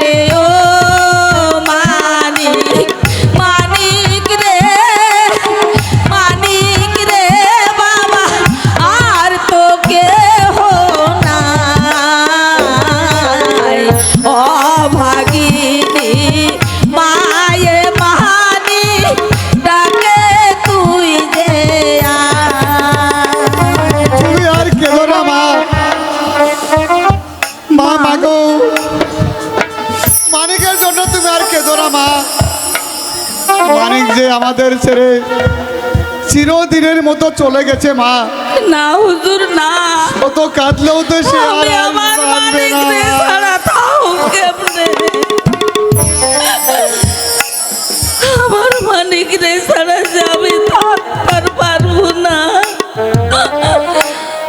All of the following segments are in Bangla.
Valeu! মানিকের জন্য তুমি আর কেঁদো না মা। মানিক যে আমাদের ছেড়ে চিরদিনের মতো চলে গেছে মা। না হুজুর না। কত কাঁদলেও তো সে আর আমার মানিক রে ছাড়া যে আমি থাকতে পারব না।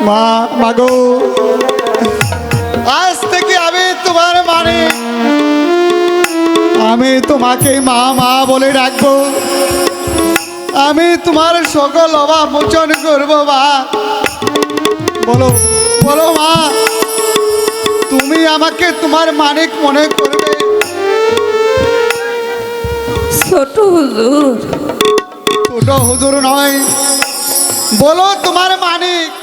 মা মাগো। তোমাকে মা মা বলে ডাকবো। আমি তোমার সকল অভাব মোচন করব মা। বলো বলো মা তুমি আমাকে তোমার মানিক মনে করবে? ছোট হুজুর। ছোট হুজুর নয় বলো তোমার মানিক।